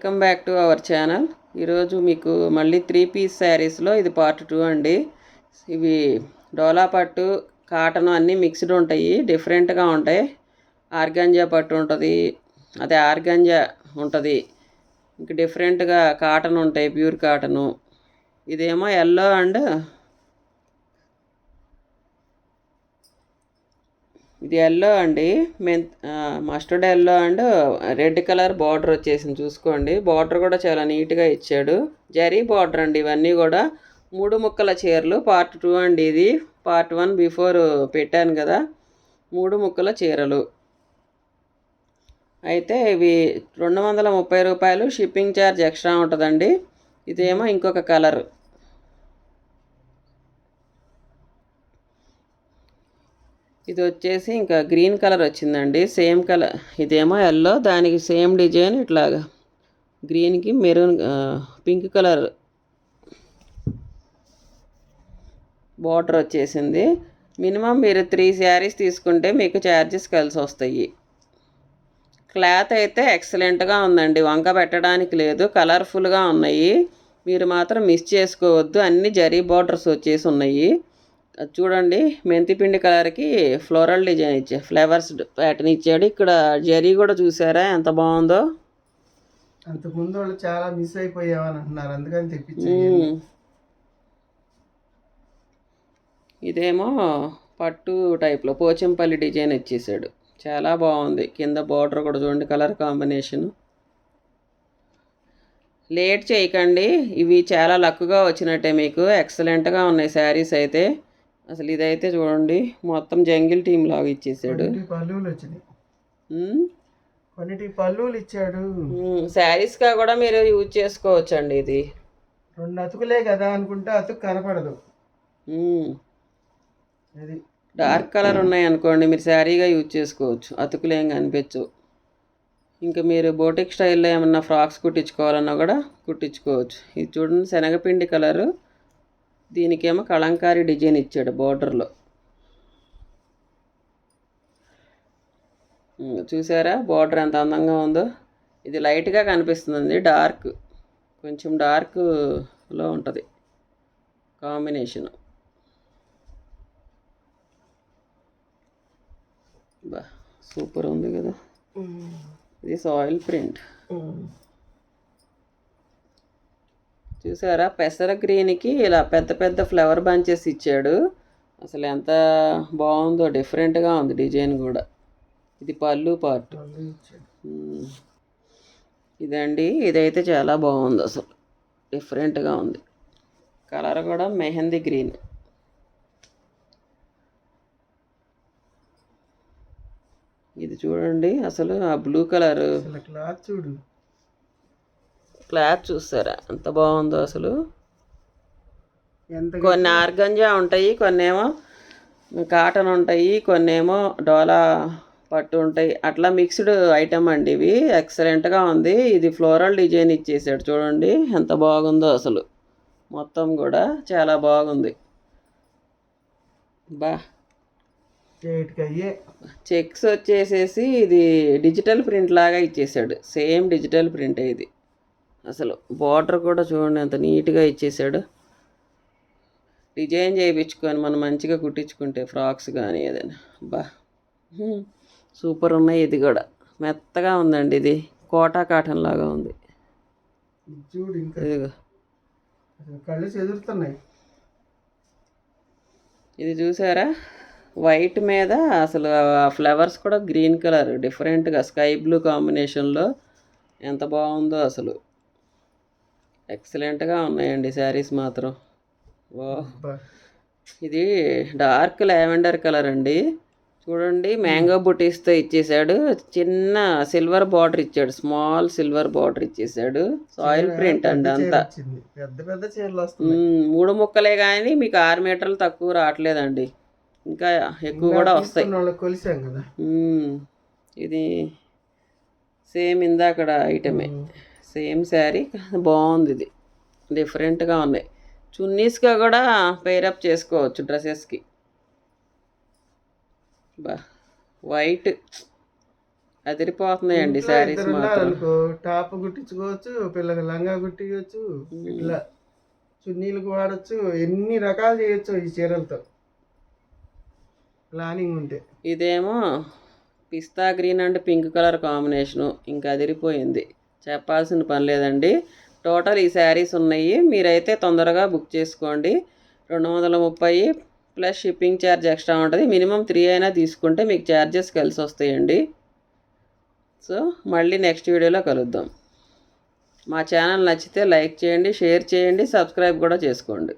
Welcome back to our channel. ఈరోజు మీకు మళ్ళీ త్రీ పీస్ శారీస్లో ఇది పార్ట్ టూ అండి. ఇవి డోలా పట్టు కాటన్ అన్నీ మిక్స్డ్ ఉంటాయి డిఫరెంట్గా ఉంటాయి. ఆర్గాంజా పట్టు ఉంటుంది అదే ఆర్గాంజా ఉంటుంది. ఇంక డిఫరెంట్గా కాటన్ ఉంటాయి ప్యూర్ కాటను. ఇదేమో ఎల్లో అండ్ ఇది ఎల్లో అండి. Men mustard yellow and red colour border వచ్చేసింది. చూసుకోండి. బార్డర్ కూడా చాలా నీట్గా ఇచ్చాడు. జరీ బార్డర్ అండి. ఇవన్నీ కూడా మూడు ముక్కల చీరలు. పార్ట్ టూ అండి ఇది. పార్ట్ వన్ బిఫోర్ పెట్టాను కదా. మూడు ముక్కల చీరలు. అయితే ఇవి రెండు వందల ముప్పై రూపాయలు షిప్పింగ్ ఛార్జ్ ఎక్స్ట్రా ఉంటుందండి. ఇదేమో ఇంకొక కలర్ ఇది వచ్చేసి ఇంకా గ్రీన్ కలర్ వచ్చిందండి. సేమ్ కలర్ ఇదేమో ఎల్లో దానికి సేమ్ డిజైన్ ఇట్లాగా. గ్రీన్కి మెరూన్ పింక్ కలర్ బార్డర్ వచ్చేసింది. మినిమం మీరు త్రీ శారీస్ తీసుకుంటే మీకు ఛార్జెస్ కలిసి వస్తాయి. క్లాత్ అయితే ఎక్సలెంట్గా ఉందండి. వంక పెట్టడానికి లేదు కలర్ఫుల్గా ఉన్నాయి. మీరు మాత్రం మిస్ చేసుకోవద్దు. అన్ని జరీ బార్డర్స్ వచ్చేసి ఉన్నాయి. చూడండి మెంతిపిండి కలర్కి ఫ్లోరల్ డిజైన్ ఇచ్చా ఫ్లవర్స్ ప్యాటర్న్ ఇచ్చాడు. ఇక్కడ జరీ కూడా చూసారా? ఎంత బాగుందో. అంతకుముందు వాళ్ళు చాలా మిస్ అయిపోయామని అంటున్నారు. అందుకని తెప్పించి. ఇదేమో పట్టు టైప్లో పోచంపల్లి డిజైన్ ఇచ్చేసాడు. చాలా బాగుంది. కింద బార్డర్ కూడా చూడండి కలర్ కాంబినేషన్. లేట్ చేయకండి. ఇవి చాలా లక్గా వచ్చినట్టే మీకు. ఎక్సలెంట్గా ఉన్నాయి శారీస్ అయితే. అసలు ఇదైతే చూడండి మొత్తం జంగిల్ టీమ్ లాగా ఇచ్చేసాడు. పల్లువులు ఇచ్చాడు. శారీస్గా కూడా మీరు యూజ్ చేసుకోవచ్చు అండి ఇది. రెండు అతుకులే కదా అనుకుంటే అతుకు కనపడదు. అది. డార్క్ కలర్ ఉన్నాయి అనుకోండి మీరు శారీగా యూజ్ చేసుకోవచ్చు. అతుకులు ఏం కనిపించవు. ఇంకా మీరు బోటిక్ స్టైల్లో ఏమన్నా ఫ్రాక్స్ కుట్టించుకోవాలన్నా కూడా కుట్టించుకోవచ్చు. ఇది చూడండి శనగపిండి కలరు. దీనికేమో కలంకారీ డిజైన్ ఇచ్చాడు బార్డర్లో. చూసారా? బార్డర్ ఎంత అందంగా ఉందో. ఇది లైట్గా కనిపిస్తుంది డార్క్. కొంచెం డార్క్లో ఉంటుంది. కాంబినేషన్. బా సూపర్ ఉంది కదా. ఇది సాయిల్ ప్రింట్. చూసారా? పెసర గ్రీన్కి ఇలా పెద్ద పెద్ద ఫ్లవర్ బంచెస్ ఇచ్చాడు. అసలు ఎంత బాగుందో డిఫరెంట్గా ఉంది డిజైన్ కూడా. ఇది పళ్ళు పార్ట్. ఇదండి. ఇదైతే చాలా బాగుంది అసలు. డిఫరెంట్గా ఉంది. కలర్ కూడా మెహందీ గ్రీన్. ఇది చూడండి. అసలు ఆ బ్లూ కలర్ క్లాత్ చూడు. క్లాత్ చూస్తారా ఎంత బాగుందో అసలు. ఎంత కొన్ని ఆర్గంజా ఉంటాయి కొన్ని ఏమో కాటన్ ఉంటాయి కొన్ని ఏమో డోలా పట్టు ఉంటాయి. అట్లా మిక్స్డ్ ఐటమ్ అండి ఇవి. ఎక్సలెంట్గా ఉంది. ఇది ఫ్లోరల్ డిజైన్ ఇచ్చేసాడు చూడండి. ఎంత బాగుందో అసలు. మొత్తం కూడా చాలా బాగుంది. బా. చెక్స్ వచ్చేసేసి ఇది డిజిటల్ ప్రింట్ లాగా ఇచ్చేసాడు. సేమ్ డిజిటల్ ప్రింట్ ఇది. అసలు బార్డర్ కూడా చూడండి ఎంత నీట్గా ఇచ్చేసాడు. డిజైన్ చేయించుకొని మనం మంచిగా కుట్టించుకుంటే ఫ్రాక్స్ కానీ ఏదైనా. బా. సూపర్ ఉన్నాయి ఇది కూడా. మెత్తగా ఉందండి ఇది. కోటా కాటన్ లాగా ఉంది. ఇది చూసారా? వైట్ మీద అసలు ఫ్లవర్స్ కూడా గ్రీన్ కలర్. డిఫరెంట్గా స్కై బ్లూ కాంబినేషన్లో ఎంత బాగుందో అసలు. ఎక్సలెంట్గా ఉన్నాయండి శారీస్ మాత్రం. అబ్బా. ఇది డార్క్ లావెండర్ కలర్ అండి. చూడండి మ్యాంగో బుటీస్తో ఇచ్చేసాడు. చిన్న సిల్వర్ బార్డర్ ఇచ్చాడు. స్మాల్ సిల్వర్ బార్డర్ ఇచ్చేసాడు. సాయిల్ ప్రింట్ అండి అంతా. పెద్ద పెద్ద చీరలు మూడు ముక్కలే కానీ మీకు ఆరు మీటర్లు తక్కువ రావట్లేదండి. ఇంకా ఎక్కువ కూడా వస్తాయి. కొలిసాం కదా. ఇది సేమ్ ఇందాకడ ఐటమే. సేమ్ శారీ బాగుంది ఇది. డిఫరెంట్గా ఉన్నాయి. చున్నీస్గా కూడా పేరప్ చేసుకోవచ్చు డ్రెస్సెస్కి. బా వైట్. అదిరిపోతున్నాయండి శారీస్ మాత్రం. టాప్ కుట్టించుకోవచ్చు పిల్లకి లంగా కుట్టించవచ్చు ఇట్లా చున్నీలకు వాడచ్చు ఎన్ని రకాలు చేయొచ్చు ఈ చీరలతో. ప్లానింగ్ ఉంటే. ఇదేమో pista green and pink colour combination ఇంకా అదిరిపోయింది. చెప్పాల్సిన పని లేదండి. టోటల్ ఈ శారీస్ ఉన్నాయి. మీరైతే తొందరగా బుక్ చేసుకోండి. రెండు వందల ముప్పై ప్లస్ షిప్పింగ్ ఛార్జ్ ఎక్స్ట్రా ఉంటుంది. మినిమం త్రీ అయినా తీసుకుంటే మీకు ఛార్జెస్ కలిసి వస్తాయండి. సో మళ్ళీ నెక్స్ట్ వీడియోలో కలుద్దాం. మా ఛానల్ నచ్చితే లైక్ చేయండి షేర్ చేయండి సబ్స్క్రైబ్ కూడా చేసుకోండి.